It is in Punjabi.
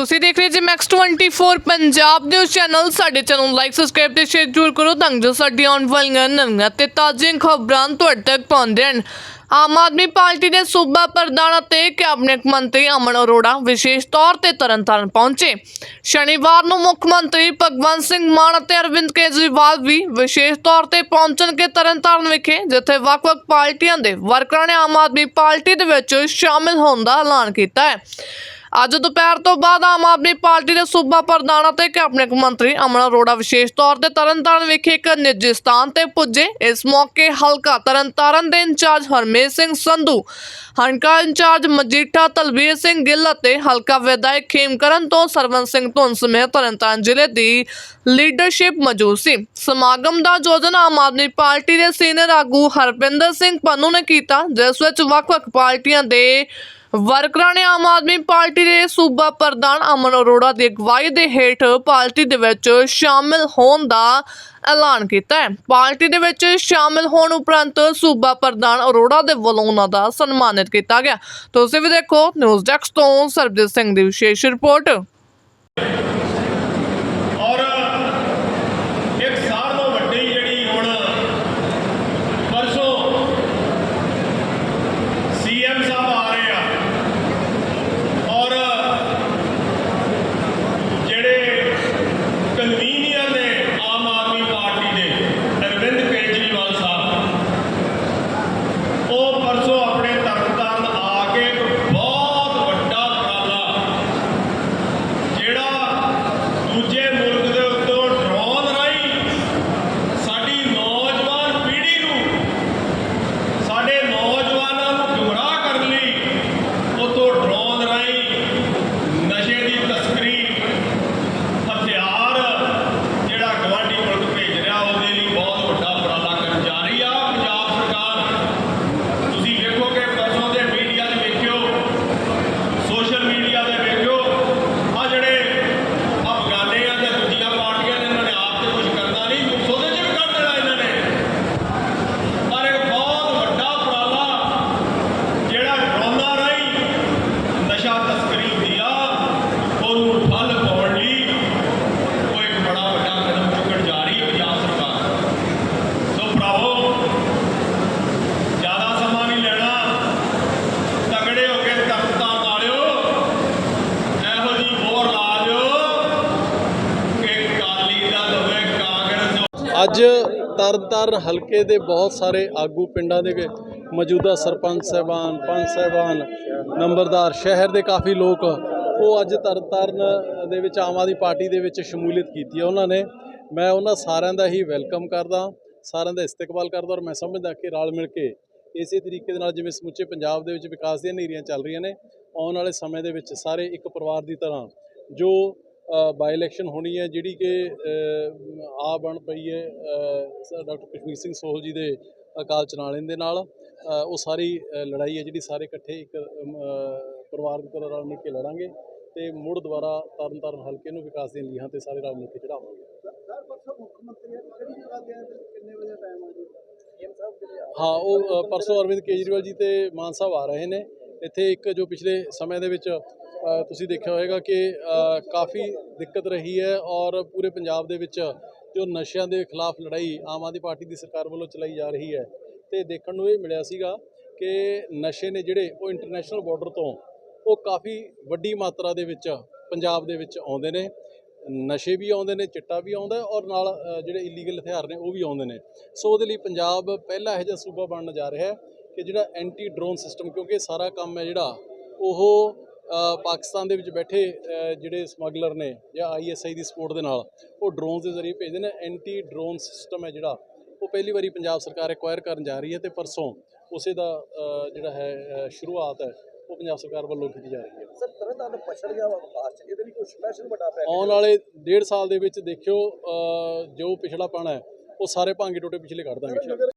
ਤੁਸੀਂ ਦੇਖ ਰਹੇ G Max 24 Punjab news channel ਸਾਡੇ ਚੈਨਲ ਨੂੰ ਲਾਈਕ ਸਬਸਕ੍ਰਾਈਬ ਤੇ ਸ਼ੇਅਰ ਜ਼ਰੂਰ ਕਰੋ ਤਾਂ ਜੋ ਸਾਡੀਆਂ ਆਉਣ ਵਾਲੀਆਂ ਨਵੀਆਂ ਤੇ ਤਾਜ਼ੀਆਂ ਖਬਰਾਂ ਤੁਹਾਡੇ ਤੱਕ ਪਹੁੰਚਣ ਰਹਿਣ। ਆਮ ਆਦਮੀ ਪਾਰਟੀ ਦੇ ਸੂਬਾ ਪ੍ਰਧਾਨ ਅਤੇ ਕੈਬਨਿਟ ਮੰਤਰੀ ਅਮਨ ਅਰੋੜਾ ਵਿਸ਼ੇਸ਼ ਤੌਰ ਤੇ ਤਰਨਤਾਰਨ ਪਹੁੰਚੇ। ਸ਼ਨੀਵਾਰ ਨੂੰ ਮੁੱਖ ਮੰਤਰੀ ਭਗਵੰਤ ਸਿੰਘ ਮਾਨ ਅਤੇ ਅਰਵਿੰਦ ਕੇਜਰੀਵਾਲ ਵੀ ਵਿਸ਼ੇਸ਼ ਤੌਰ ਤੇ ਪਹੁੰਚਣਗੇ ਤਰਨਤਾਰਨ ਵਿਖੇ, ਜਿੱਥੇ ਵੱਖ-ਵੱਖ ਪਾਰਟੀਆਂ ਦੇ ਵਰਕਰਾਂ ਨੇ ਆਮ ਆਦਮੀ ਪਾਰਟੀ ਦੇ ਵਿੱਚ ਸ਼ਾਮਿਲ ਹੋਣ ਦਾ ਐਲਾਨ ਕੀਤਾ ਹੈ। ਅੱਜ ਦੁਪਹਿਰ ਤੋਂ ਬਾਅਦ ਆਮ ਆਦਮੀ ਪਾਰਟੀ ਦੇ ਸੂਬਾ ਪ੍ਰਧਾਨ ਅਤੇ ਕੈਬਨਿਟ ਮੰਤਰੀ ਅਮਨ ਅਰੋੜਾ ਵਿਸ਼ੇਸ਼ ਤੌਰ ਤੇ ਤਰਨਤਾਰਨ ਵਿਖੇ ਇੱਕ ਨਿੱਜੀ ਸਥਾਨ ਤੇ ਪੁੱਜੇ। ਇਸ ਮੌਕੇ ਹਲਕਾ ਤਰਨਤਾਰਨ ਦੇ ਇੰਚਾਰਜ ਹਰਮੇਸ਼ ਸਿੰਘ ਸੰਧੂ, ਹਲਕਾ ਇੰਚਾਰਜ ਮਜੀਠਾ ਤਲਵੀਰ ਸਿੰਘ ਗਿੱਲ ਅਤੇ ਹਲਕਾ ਵਿਧਾਇਕ ਖੇਮਕਰਨ ਤੋਂ ਸਰਵਨ ਸਿੰਘ ਧੁੰਨ ਸਮੇਤ ਤਰਨਤਾਰਨ ਜ਼ਿਲ੍ਹੇ ਦੀ ਲੀਡਰਸ਼ਿਪ ਮੌਜੂਦ ਸੀ। ਸਮਾਗਮ ਦਾ ਆਯੋਜਨ ਆਮ ਆਦਮੀ ਪਾਰਟੀ ਦੇ ਸੀਨੀਅਰ ਆਗੂ ਹਰਪਿੰਦਰ ਸਿੰਘ ਪੰਨੂ ਨੇ ਕੀਤਾ, ਜਿਸ ਵਿੱਚ ਵੱਖ-ਵੱਖ ਪਾਰਟੀਆਂ ਦੇ ਵਰਕਰਾਂ ਨੇ ਆਮ ਆਦਮੀ ਪਾਰਟੀ ਦੇ ਸੂਬਾ ਪ੍ਰਧਾਨ ਅਮਨ ਅਰੋੜਾ ਦੀ ਅਗਵਾਈ ਦੇ ਹੇਠ ਪਾਰਟੀ ਦੇ ਵਿੱਚ ਸ਼ਾਮਿਲ ਹੋਣ ਦਾ ਐਲਾਨ ਕੀਤਾ ਹੈ। ਪਾਰਟੀ ਦੇ ਵਿੱਚ ਸ਼ਾਮਿਲ ਹੋਣ ਉਪਰੰਤ ਸੂਬਾ ਪ੍ਰਧਾਨ ਅਰੋੜਾ ਦੇ ਵੱਲੋਂ ਉਹਨਾਂ ਦਾ ਸਨਮਾਨਿਤ ਕੀਤਾ ਗਿਆ। ਤੁਸੀਂ ਵੀ ਦੇਖੋ, ਨਿਊਜ਼ ਡੈਸਕ ਤੋਂ ਸਰਬਜੀਤ ਸਿੰਘ ਦੀ ਵਿਸ਼ੇਸ਼ ਰਿਪੋਰਟ ਔਰ ਇੱਕ ਸਾਰ ਤੋਂ ਵੱਡੀ ਜਿਹੜੀ ਹੁਣ ਪਰਸੋਂ ਸੀਐਮ ਸਾਹਿਬ ਆ ਰਹੇ ਆ ਔਰ ਜਿਹੜੇ ਕਨਵੀਨੀਅਰ ਨੇ ਆਮ ਆਦਮੀ ਪਾਰਟੀ ਦੇ ਅਰਵਿੰਦ ਕੇਜਰੀਵਾਲ ਸਾਹਿਬ ਉਹ ਪਰਸੋਂ ਆਪਣੇ ਤਰਨਤਾਰਨ ਆ ਕੇ ਇੱਕ ਬਹੁਤ ਵੱਡਾ ਉਪਰਾਲਾ ਜਿਹੜਾ ਦੂਜੇ ਮੁਲਕ ਦੇ ਉੱਤੋਂ ਡਰੋਨ ਰਾਹੀਂ ਸਾਡੀ ਨੌਜਵਾਨ ਪੀੜ੍ਹੀ ਨੂੰ ਸਾਡੇ ਨੌਜਵਾਨਾਂ ਨੂੰ ਗੁੰਮਰਾਹ ਕਰਨ ਲਈ ਉਤੋਂ ਡਰੋਨ ਰਾਹੀਂ ਨਸ਼ੇ ਦੀ ਤਸਕਰੀ ਹਥਿਆਰ ਜਿਹੜਾ ਗਵਾਂਢੀ ਮੁਲਕ ਭੇਜ ਰਿਹਾ ਉਹਦੇ ਲਈ ਬਹੁਤ ਵੱਡਾ ਉਪਰਾਲਾ ਕਰਨ ਜਾ ਰਹੀ ਆ ਪੰਜਾਬ ਸਰਕਾਰ ਤੁਸੀਂ ਵੇਖੋਗੇ ਪਰਸੋਂ ਦੇ ਮੀਡੀਆ 'ਚ ਵੇਖਿਓ ਸੋਸ਼ਲ ਮੀਡੀਆ ਤੇ ਵੇਖਿਓ ਆ ਜਿਹੜੇ ਅਫਗਾਨੇ ਆ ਤੇ ਦੂਜੀਆਂ ਪਾਰਟੀਆਂ ਨੇ ਇਹਨਾਂ ਨੇ ਆਪ ਤੇ ਕੁਝ ਕਰਨਾ ਨਹੀਂ ਯੂਥ ਉਹਦੇ 'ਚ ਵੀ ਕਰ ਦੇਣਾ ਇਹਨਾਂ ਨੇ ਪਰ ਇੱਕ ਬਹੁਤ ਵੱਡਾ ਉਪਰਾਲਾ ਜਿਹੜਾ ਡਰੋਨਾਂ ਰਾਹੀਂ ਨਸ਼ਾ ਤਸਕਰੀ ਹੁੰਦੀ ਆ ਉਹਨੂੰ ਠੱਲ ਪਾਉਣ ਲਈ ਉਹ ਇੱਕ ਬੜਾ ਵੱਡਾ ਕਦਮ ਚੁੱਕਣ ਜਾ ਰਹੀ ਹੈ ਪੰਜਾਬ ਸਰਕਾਰ ਸੋ ਭਰਾਵੋ ਜ਼ਿਆਦਾ ਸਮਾਂ ਨਹੀਂ ਲੈਣਾ ਤਗੜੇ ਹੋ ਕੇ ਤਖਤਾਂ ਵਾਲਿਓ ਇਹੋ ਜੀ ਮੋਹਰ ਲਾ ਦਿਓ ਕਿ ਕਾਲੀ ਦਲ ਹੋਵੇ ਕਾਂਗਰਸ ਅੱਜ ਤਰਨਤਾਰਨ ਹਲਕੇ ਦੇ ਬਹੁਤ ਸਾਰੇ ਆਗੂ ਪਿੰਡਾਂ ਦੇ ਮੌਜੂਦਾ ਸਰਪੰਚ ਸਾਹਿਬਾਨ, ਪੰਚ ਸਾਹਿਬਾਨ, ਨੰਬਰਦਾਰ, ਸ਼ਹਿਰ ਦੇ ਕਾਫੀ ਲੋਕ ਉਹ ਅੱਜ ਤਰਨਤਾਰਨ ਦੇ ਵਿੱਚ ਆਮ ਆਦਮੀ ਪਾਰਟੀ ਦੇ ਵਿੱਚ ਸ਼ਮੂਲੀਅਤ ਕੀਤੀ ਹੈ ਉਹਨਾਂ ਨੇ। ਮੈਂ ਉਹਨਾਂ ਸਾਰਿਆਂ ਦਾ ਹੀ ਵੈਲਕਮ ਕਰਦਾ ਸਾਰਿਆਂ ਦਾ ਇਸਤਕਬਾਲ ਕਰਦਾ ਔਰ ਮੈਂ ਸਮਝਦਾ ਕਿ ਰਲ ਮਿਲ ਕੇ ਇਸੇ ਤਰੀਕੇ ਦੇ ਨਾਲ ਜਿਵੇਂ ਸਮੁੱਚੇ ਪੰਜਾਬ ਦੇ ਵਿੱਚ ਵਿਕਾਸ ਦੀਆਂ ਨੀਰੀਆਂ ਚੱਲ ਰਹੀਆਂ ਨੇ, ਆਉਣ ਵਾਲੇ ਸਮੇਂ ਦੇ ਵਿੱਚ ਸਾਰੇ ਇੱਕ ਪਰਿਵਾਰ ਦੀ ਤਰ੍ਹਾਂ ਜੋ ਬਾਈ ਇਲੈਕਸ਼ਨ ਹੋਣੀ ਹੈ ਜਿਹੜੀ ਕਿ ਆ ਬਣ ਪਈ ਹੈ ਡਾਕਟਰ ਕਸ਼ਮੀਰ ਸਿੰਘ ਸੋਹਲ ਜੀ ਦੇ ਅਕਾਲ ਚਲਾਣੇ ਦੇ ਨਾਲ। ਉਹ ਸਾਰੀ ਲੜਾਈ ਹੈ ਜਿਹੜੀ ਸਾਰੇ ਇਕੱਠੇ ਇੱਕ ਪਰਿਵਾਰ ਦੀ ਤਰ੍ਹਾਂ ਰਲ ਮਿਲ ਕੇ ਲੜਾਂਗੇ ਤੇ ਮੁੜ ਦੁਬਾਰਾ ਤਰਨਤਾਰਨ ਹਲਕੇ ਨੂੰ ਵਿਕਾਸ ਦੀਆਂ ਲੀਹਾਂ ਤੇ ਸਾਰੇ ਰਲ ਮਿਲ ਕੇ ਚੜਾਵਾਂਗੇ ਹਾਂ ਉਹ ਪਰਸੋਂ ਅਰਵਿੰਦ ਕੇਜਰੀਵਾਲ ਜੀ ਤੇ ਮਾਨ ਸਾਹਿਬ ਆ ਰਹੇ ਨੇ। ਇੱਥੇ ਇੱਕ ਜੋ ਪਿਛਲੇ ਸਮੇਂ ਦੇ ਵਿੱਚ ਤੁਸੀਂ ਦੇਖਿਆ ਹੋਵੇਗਾ ਕਿ ਕਾਫੀ ਦਿੱਕਤ ਰਹੀ ਹੈ ਔਰ ਪੂਰੇ ਪੰਜਾਬ ਦੇ ਵਿੱਚ ਜੋ ਨਸ਼ਿਆਂ ਦੇ ਖਿਲਾਫ ਲੜਾਈ ਆਮ ਆਦਮੀ ਪਾਰਟੀ ਦੀ ਸਰਕਾਰ ਵੱਲੋਂ ਚਲਾਈ ਜਾ ਰਹੀ ਹੈ ਤੇ ਦੇਖਣ ਨੂੰ ਇਹ ਮਿਲਿਆ ਸੀਗਾ ਕਿ ਨਸ਼ੇ ਨੇ ਜਿਹੜੇ ਉਹ ਇੰਟਰਨੈਸ਼ਨਲ ਬਾਰਡਰ ਤੋਂ ਉਹ ਕਾਫੀ ਵੱਡੀ ਮਾਤਰਾ ਦੇ ਵਿੱਚ ਪੰਜਾਬ ਦੇ ਵਿੱਚ ਆਉਂਦੇ ਨੇ, ਨਸ਼ੇ ਵੀ ਆਉਂਦੇ ਨੇ, ਚਿੱਟਾ ਵੀ ਆਉਂਦਾ ਔਰ ਨਾਲ ਜਿਹੜੇ ਇਲੀਗਲ ਹਥਿਆਰ ਨੇ ਉਹ ਵੀ ਆਉਂਦੇ ਨੇ। ਸੋ ਉਹਦੇ ਲਈ ਪੰਜਾਬ ਪਹਿਲਾ ਇਹੋ ਜਿਹਾ ਸੂਬਾ ਬਣਨ ਜਾ ਰਿਹਾ ਹੈ ਕਿ ਜਿਹੜਾ ਐਂਟੀ ਡਰੋਨ ਸਿਸਟਮ ਕਿਉਂਕਿ ਸਾਰਾ ਕੰਮ ਹੈ ਜਿਹੜਾ ਉਹ ਪਾਕਿਸਤਾਨ ਦੇ ਵਿੱਚ ਬੈਠੇ ਜਿਹੜੇ ਸਮਗਲਰ ਨੇ ਜਾਂ ਆਈਐਸਆਈ ਦੀ ਸਪੋਰਟ ਦੇ ਨਾਲ ਉਹ ਡਰੋਨਸ ਦੇ ਜ਼ਰੀਏ ਭੇਜਦੇ ਨੇ। ਐਂਟੀ ਡਰੋਨ ਸਿਸਟਮ ਹੈ ਜਿਹੜਾ ਉਹ ਪਹਿਲੀ ਵਾਰੀ ਪੰਜਾਬ ਸਰਕਾਰ ਐਕਵਾਇਰ ਕਰਨ ਜਾ ਰਹੀ ਹੈ ਤੇ ਪਰਸੋਂ ਉਸੇ ਦਾ ਜਿਹੜਾ ਹੈ ਸ਼ੁਰੂਆਤ ਹੈ ਉਹ ਪੰਜਾਬ ਸਰਕਾਰ ਵੱਲੋਂ ਕੀਤੀ ਜਾ ਰਹੀ ਹੈ। ਸਰ ਤਰਨਤਾਰਨ ਪਛੜ ਗਿਆ ਵਿਕਾਸ ਚ ਇਹਦੇ ਲਈ ਕੋਈ ਸਪੈਸ਼ਲ ਵੱਡਾ ਪੈਕੇਜ ਆਉਣ ਵਾਲੇ ਡੇਢ ਸਾਲ ਦੇ ਵਿੱਚ ਦੇਖਿਓ ਜੋ ਪਿਛੜਾਪਣ ਹੈ ਉਹ ਸਾਰੇ ਭਾਂਗੇ ਟੋਟੇ ਪਿਛਲੇ ਕੱਢ ਦਾਂਗੇ।